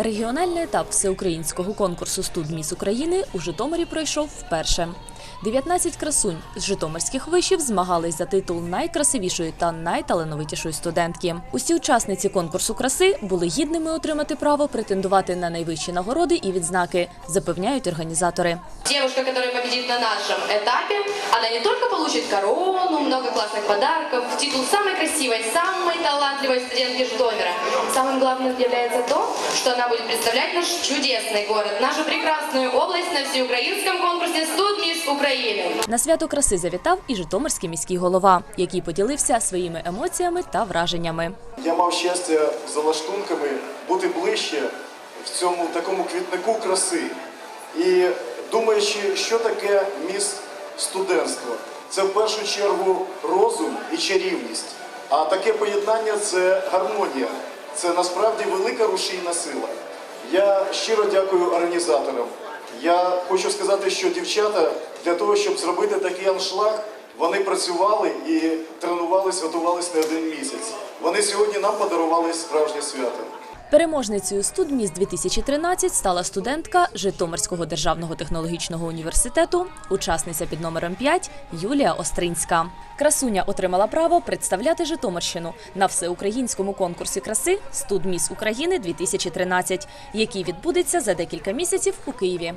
Регіональний етап всеукраїнського конкурсу «Студ Міс України у Житомирі пройшов вперше. 19 красунь з житомирських вишів змагались за титул найкрасивішої та найталановитішої студентки. Усі учасниці конкурсу краси були гідними отримати право претендувати на найвищі нагороди і відзнаки, запевняють організатори. Девушка, которая победит на нашем этапе, она не только получит корону, много классных подарков, титул самой красивой, самой талантливой студентки Житомира. Самым главным является то, что она будет представлять наш чудесный город, нашу прекрасную область на всеукраинском конкурсе «Студ Мисс Украины». На свято краси завітав і Житомирський міський голова, який поділився своїми емоціями та враженнями. Я мав щастя за лаштунками бути ближче в цьому такому квітнику краси. І думаючи, що таке міс студентство, це в першу чергу розум і чарівність. А таке поєднання це гармонія. Це насправді велика рушійна сила. Я щиро дякую організаторам. Я хочу сказати, що дівчата для того, щоб зробити такий аншлаг, вони працювали і тренувались, готувались не один місяць. Вони сьогодні нам подарували справжнє свято. Переможницею студміст 2013 стала студентка Житомирського державного технологічного університету, учасниця під номером 5 Юлія Остринська. Красуня отримала право представляти Житомирщину на всеукраїнському конкурсі краси Студміс України 2013, який відбудеться за декілька місяців у Києві.